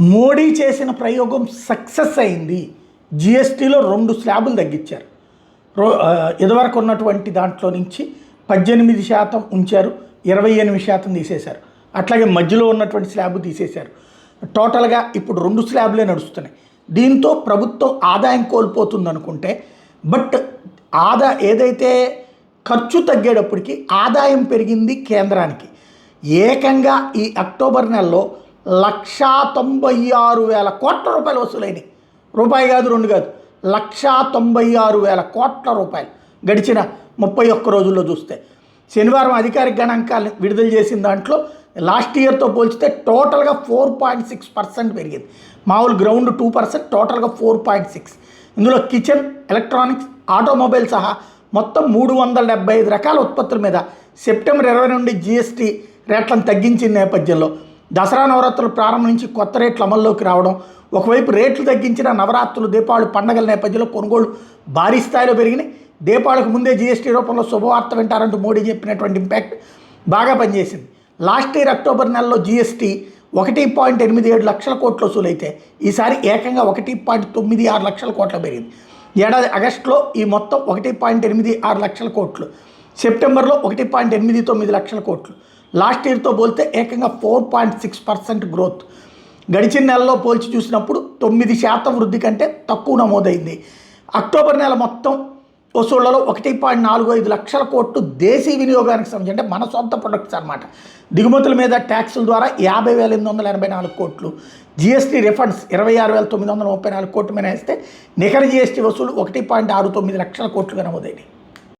మోడీ చేసిన ప్రయోగం సక్సెస్ అయింది. జిఎస్టీలో రెండు స్లాబులు తగ్గించారు. రో ఇదివరకు ఉన్నటువంటి దాంట్లో నుంచి పద్దెనిమిది శాతం ఉంచారు ఇరవై ఎనిమిది శాతం తీసేశారు. అట్లాగే మధ్యలో ఉన్నటువంటి స్లాబ్ తీసేశారు. టోటల్గా ఇప్పుడు రెండు స్లాబ్లే నడుస్తున్నాయి. దీంతో ప్రభుత్వం ఆదాయం కోల్పోతుంది అనుకుంటే బట్ ఆదా ఏదైతే ఖర్చు తగ్గేటప్పటికి ఆదాయం పెరిగింది కేంద్రానికి. ఏకంగా ఈ అక్టోబర్ నెలలో లక్షా తొంభై ఆరు వేల కోట్ల రూపాయలు వసూలైనవి రూపాయి కాదు రెండు కాదు. లక్షా తొంభై ఆరు వేల కోట్ల రూపాయలు గడిచిన ముప్పై ఒక్క రోజుల్లో చూస్తే. శనివారం అధికారిక గణాంకాలు విడుదల చేసిన దాంట్లో లాస్ట్ ఇయర్తో పోల్చితే టోటల్గా ఫోర్ పాయింట్ సిక్స్ పర్సెంట్ పెరిగింది. మామూలు గ్రౌండ్ టూ పర్సెంట్ టోటల్గా ఫోర్ పాయింట్ సిక్స్. ఇందులో కిచెన్ ఎలక్ట్రానిక్స్ ఆటోమొబైల్ సహా మొత్తం మూడు వందల డెబ్బై ఐదు రకాల ఉత్పత్తుల మీద సెప్టెంబర్ ఇరవై నుండి జీఎస్టీ రేట్లను తగ్గించిన నేపథ్యంలో దసరా నవరాత్రులు ప్రారంభం నుంచి కొత్త రేట్లు అమల్లోకి రావడం ఒకవైపు రేట్లు తగ్గించిన నవరాత్రులు దీపావళి పండగల నేపథ్యంలో కొనుగోలు భారీ స్థాయిలో పెరిగినాయి. దీపావళికి ముందే జీఎస్టీ రూపంలో శుభవార్త వింటారంటూ మోడీ చెప్పినటువంటి ఇంపాక్ట్ బాగా పనిచేసింది. లాస్ట్ ఇయర్ అక్టోబర్ నెలలో జీఎస్టీ ఒకటి పాయింట్ ఎనిమిది ఏడు లక్షల కోట్ల వసూలైతే ఈసారి ఏకంగా ఒకటి పాయింట్ తొమ్మిది ఆరు లక్షల కోట్ల పెరిగింది. ఏడాది ఆగస్టులో ఈ మొత్తం ఒకటి పాయింట్ ఎనిమిది ఆరు లక్షల కోట్లు సెప్టెంబర్లో ఒకటి పాయింట్ ఎనిమిది తొమ్మిది లక్షల కోట్లు లాస్ట్ ఇయర్తో పోలితే ఏకంగా four point six percent growth. గడిచిన నెలలో పోల్చి చూసినప్పుడు తొమ్మిది శాతం వృద్ధి కంటే తక్కువ నమోదైంది. అక్టోబర్ నెల మొత్తం వసూళ్ళలో ఒకటి పాయింట్ నాలుగు ఐదు లక్షల కోట్లు దేశీ వినియోగానికి సంబంధించి అంటే మన సొంత ప్రొడక్ట్స్ అనమాట దిగుమతుల మీద ట్యాక్సుల ద్వారా యాభై వేల ఎనిమిది వందల ఎనభై నాలుగు కోట్లు. జిఎస్టీ రిఫండ్స్ ఇరవై ఆరు వేల తొమ్మిది వందల ముప్పై నాలుగు కోట్లు మినహాయిస్తే నికర జీఎస్టీ వసూలు ఒకటి పాయింట్ ఆరు తొమ్మిది లక్షల కోట్లుగా నమోదైనాయి